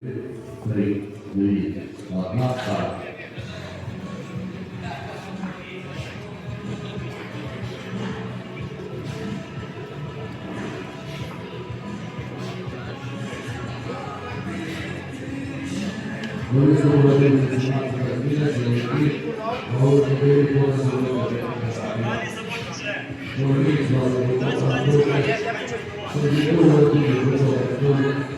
три, дві, одна, старт. Вивісу володимир Дешман Казміна, чоловіки, голови чотири пози Чоловік з вас Чоловік володимир Дешман Чоловік Михайло Київ,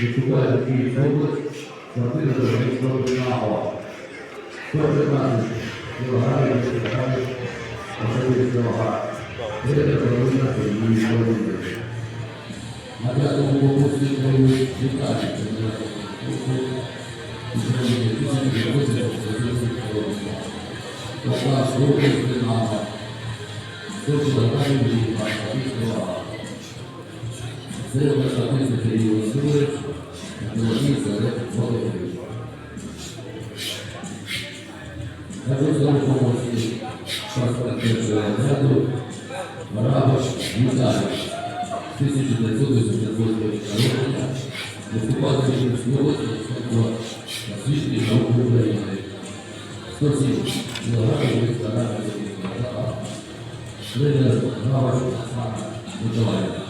Виступає Київська область, квартира зареєстрована на ОА. Хто приймає Білограді, Білограді, особисто Білограді. Це проводиться її проводити. На п'ятому конкурсі проводять вітання. Пока слухайте на точно правильно і слова. Це висадити період сили, білоні серед молодих. На конкурсі шахта першого отряду Рабош Віталій. 1988 року виступав Київської області освіти науки України. 全てのことが分かる。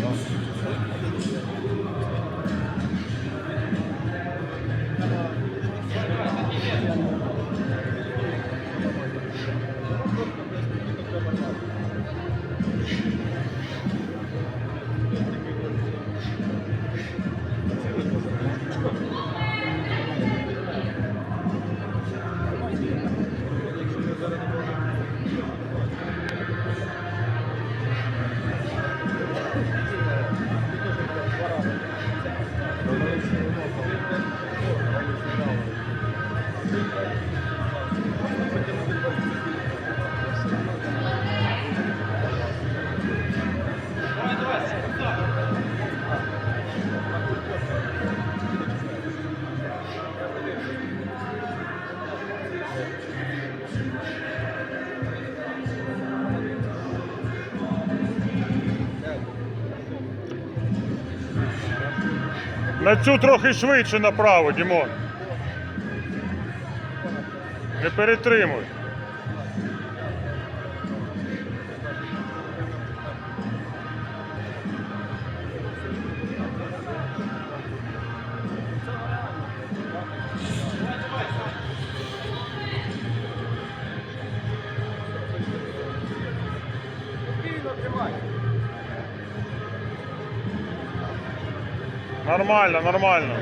Nossa. На цю трохи швидше направо, Дімон. Не перетримуй. Нормально, нормально.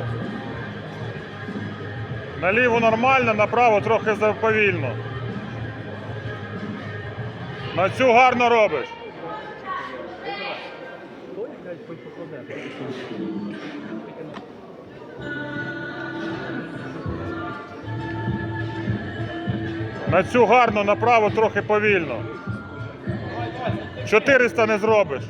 Наліво нормально, направо трохи заповільно. На цю гарно робиш. На цю гарно, направо трохи повільно. 400 не зробиш.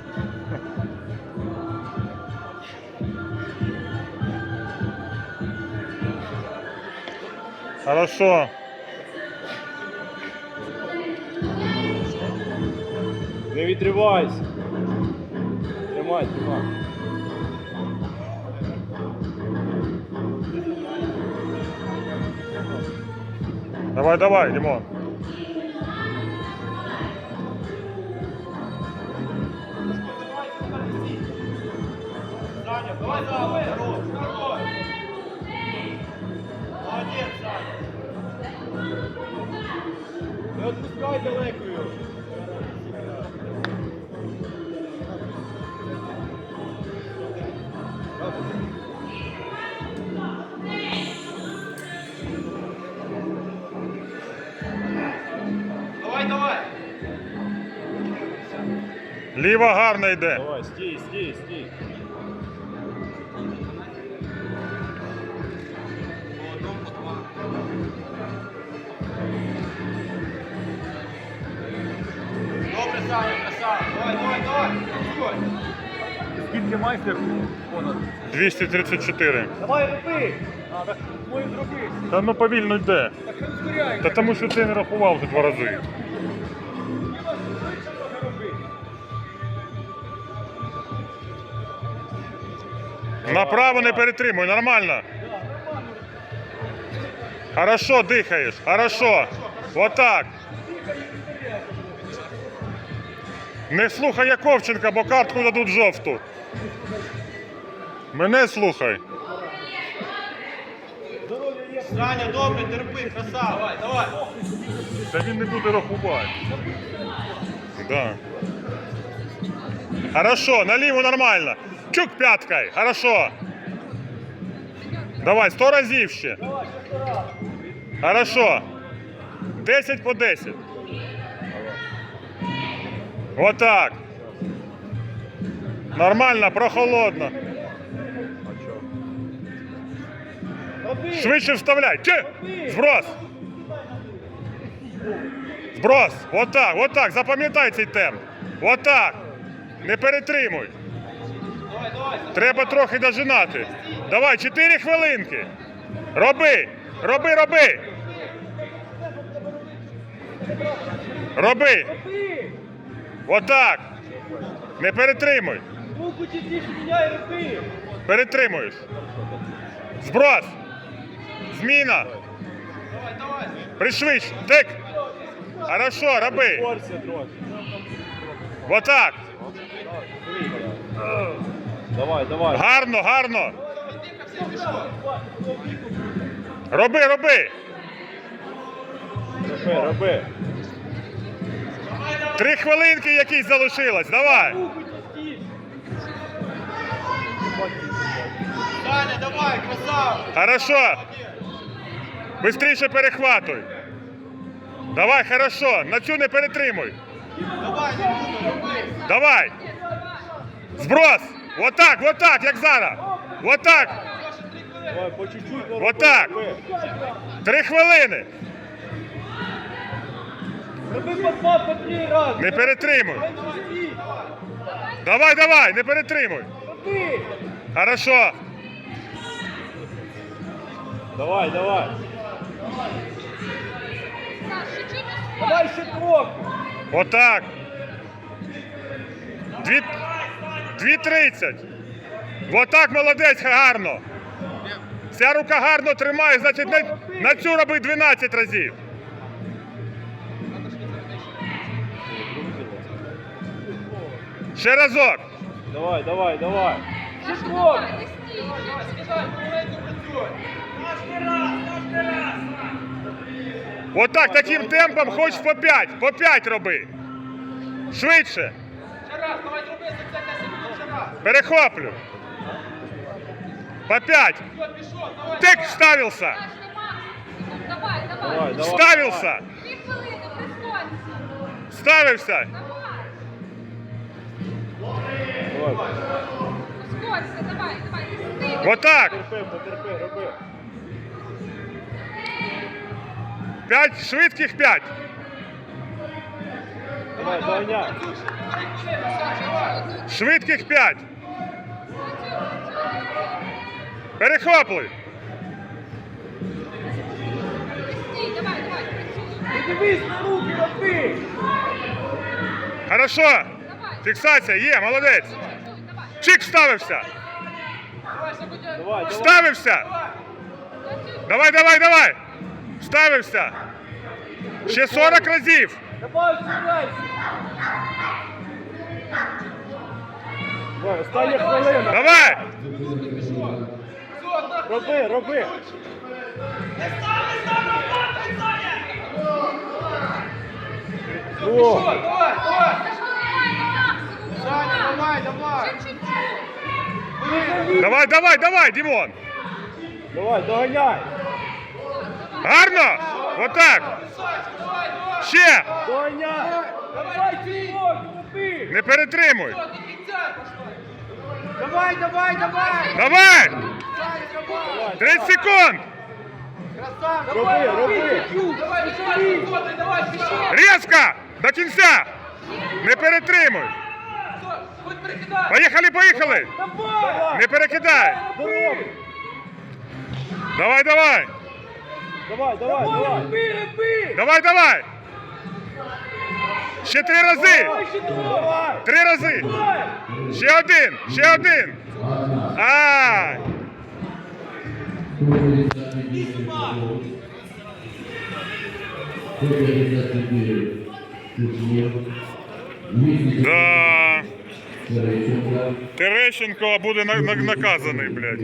Хорошо. Не відривайся. Тримай, тримай. Давай, давай, Димон. Давай, давай, Не відпускай далекою. Давай, давай. Ліва гарно йде. Давай, стій, Скільки майстрів понад? 234. Давай, роби. А, так мою зроби. Та ну повільно йде. Так що ускоряй. Та тому що ти не рахував вже два рази. Направо не перетримуй, нормально. Хорошо дихаєш, хорошо. Отак. Не слухай Яковченка, бо картку дадуть жовту. Мене слухай. Саня, добре, терпи, красава. Давай, давай. Та він не буде рахувати. Да. Хорошо, наліво нормально. Чук п'яткой, хорошо. Давай, сто разів ще. Хорошо. 10 по 10. Отак. Нормально, прохолодно. Швидше вставляй. Чи? Зброс. Зброс. Отак, отак. Запам'ятай цей темп. Отак. Не перетримуй. Треба трохи дожинати. Давай, 4 хвилинки. Роби. Роби, роби. Роби. Отак. Не перетримуй. Руку частіше міняй, роби. Перетримуєш. Зброс. Зміна. Давай, давай. Пришвидш. Тик. Хорошо, роби. Отак. Давай, давай. Гарно, гарно. Роби, роби. Роби, роби. Три хвилинки якісь залишилось. Давай. Саня, давай, красава. Хорошо. Быстріше перехватуй. Давай, хорошо. На цю не перетримуй. Давай. Давай. Зброс. Отак, отак, як зараз. Отак. Давай, по чуть-чуть. Вот так. Три хвилини. Не перетримуй. Давай. Давай, не перетримуй. Хорошо. Давай, давай. Давай ще трохи. Отак. Дві... Дві тридцять. Отак молодець, гарно. Ця рука гарно тримає, значить на, на цю роби 12 разів. Ще разок. Давай, давай, давай. Трохи. Отак, таким темпом хоч по 5, по 5 роби. Швидше. Ще раз, давай зроби за це 10 минут ще раз. Перехоплю. По пять. Тик вставился. Давай, Давай. Вставился. Вставився. Давай. Давай. Давай, давай. Вот так. Терпи, потерпи, роби. П'ять швидких п'ять. Давай, доганяй. Швидких п'ять. Перехоплюй. Давай, давай. Дивись на руки, роби. Хорошо. Фіксація, є, молодець. Працюй, давай. Чик вставився. Давай, давай. Вставився. Працюй. Давай, давай, давай. Вставився. Ще 40 разів. Давай, стріляй. Давай, остання хвилина. Давай. Роби, роби. О, Давай, давай, максимум. Саня, давай, давай. Ще чуть-чуть. Давай, давай, давай, Дімон. давай, доганяй. Гарно. Отак. Ще. Доганяй. Давай, Тимофій, роби. Не перетримуй. Давай, давай, давай. Давай. Давай. 30 секунд. Роби, роби. Різко. До кінця. Не перетримуй. Поїхали, поїхали. Давай. Не перекидай. Давай, давай. Давай, давай, давай. Роби. Давай, давай. Ще три рази. Давай. Три рази. Ще один. Ще один. Ай. Да. Терещенко буде на- на- наказаний, блядь.